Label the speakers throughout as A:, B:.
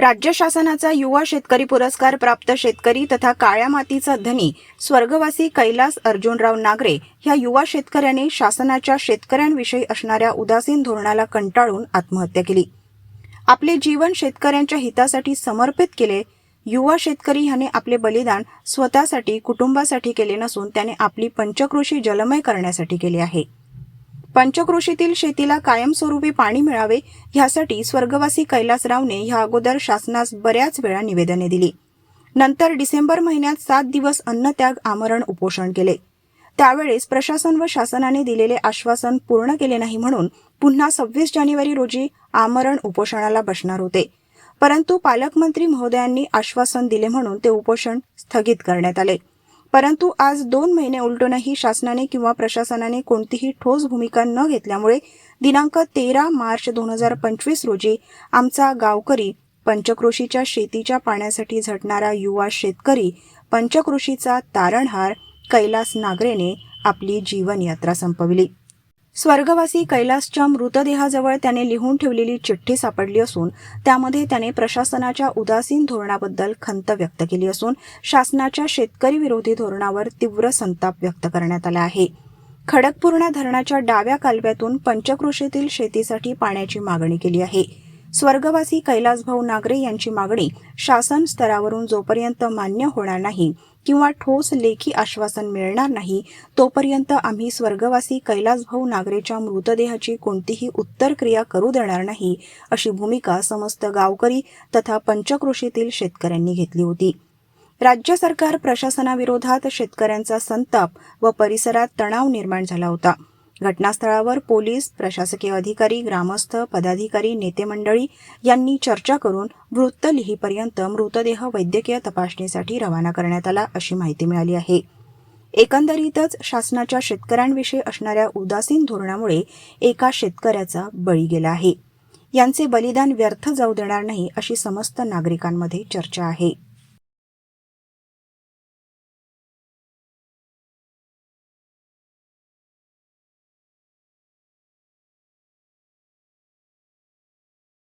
A: राज्य शासनाचा युवा शेतकरी पुरस्कार प्राप्त शेतकरी तथा काळ्या मातीचा धनी स्वर्गवासी कैलास अर्जुनराव नागरे ह्या युवा शेतकऱ्याने शासनाच्या शेतकऱ्यांविषयी असणाऱ्या उदासीन धोरणाला कंटाळून आत्महत्या केली. आपले जीवन शेतकऱ्यांच्या हितासाठी समर्पित केले युवा शेतकरी ह्याने आपले बलिदान स्वतःसाठी कुटुंबासाठी केले नसून त्याने आपली पंचकृषी जलमय करण्यासाठी केले आहे. पंचकृषीतील शेतीला कायमस्वरूपी पाणी मिळावे ह्यासाठी स्वर्गवासी कैलासरावने ह्या अगोदर शासनास बऱ्याच वेळा निवेदने दिली. नंतर डिसेंबर महिन्यात सात दिवस अन्नत्याग आमरण उपोषण केले. त्यावेळेस प्रशासन व शासनाने दिलेले आश्वासन पूर्ण केले नाही म्हणून पुन्हा सव्वीस जानेवारी रोजी आमरण उपोषणाला बसणार होते. परंतु पालकमंत्री महोदयांनी आश्वासन दिले म्हणून ते उपोषण स्थगित करण्यात आले. परंतु आज दोन महिने उलटूनही शासनाने किंवा प्रशासनाने कोणतीही ठोस भूमिका न घेतल्यामुळे दिनांक तेरा मार्च दोन हजार पंचवीस रोजी आमचा गावकरी पंचक्रोशीच्या शेतीच्या पाण्यासाठी झटणारा युवा शेतकरी पंचक्रोशीचा तारणहार कैलास नागरेने आपली जीवनयात्रा संपविली. स्वर्गवासी कैलासच्या मृतदेहाजवळ त्याने लिहून ठेवलेली चिठ्ठी सापडली असून त्यामध्ये त्याने प्रशासनाच्या उदासीन धोरणाबद्दल खंत व्यक्त केली असून शासनाच्या शेतकरी विरोधी धोरणावर तीव्र संताप व्यक्त करण्यात आला आहे. खडकपूर्णा धरणाच्या डाव्या कालव्यातून पंचकृषीतील शेतीसाठी पाण्याची मागणी केली आहे. स्वर्गवासी कैलासभाऊ नागरे यांची मागणी शासन स्तरावरून जोपर्यंत मान्य होणार नाही किंवा ठोस लेखी आश्वासन मिळणार नाही तोपर्यंत आम्ही स्वर्गवासी कैलासभाऊ नागरेच्या मृतदेहाची कोणतीही उत्तर क्रिया करू देणार नाही अशी भूमिका समस्त गावकरी तथा पंचकृषीतील शेतकऱ्यांनी घेतली होती. राज्य सरकार प्रशासनाविरोधात शेतकऱ्यांचा संताप व परिसरात तणाव निर्माण झाला होता. घटनास्थळावर पोलीस प्रशासकीय अधिकारी ग्रामस्थ पदाधिकारी नेते मंडळी यांनी चर्चा करून वृत्त लिहीपर्यंत मृतदेह वैद्यकीय तपासणीसाठी रवाना करण्यात आला अशी माहिती मिळाली आहे. एकंदरीतच शासनाच्या शेतकऱ्यांविषयी असणाऱ्या उदासीन धोरणामुळे एका शेतकऱ्याचा बळी गेला आहे. यांचे बलिदान व्यर्थ जाऊ देणार नाही अशी समस्त नागरिकांमध्ये चर्चा आहे.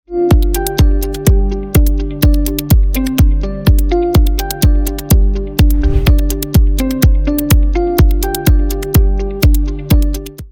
A: you.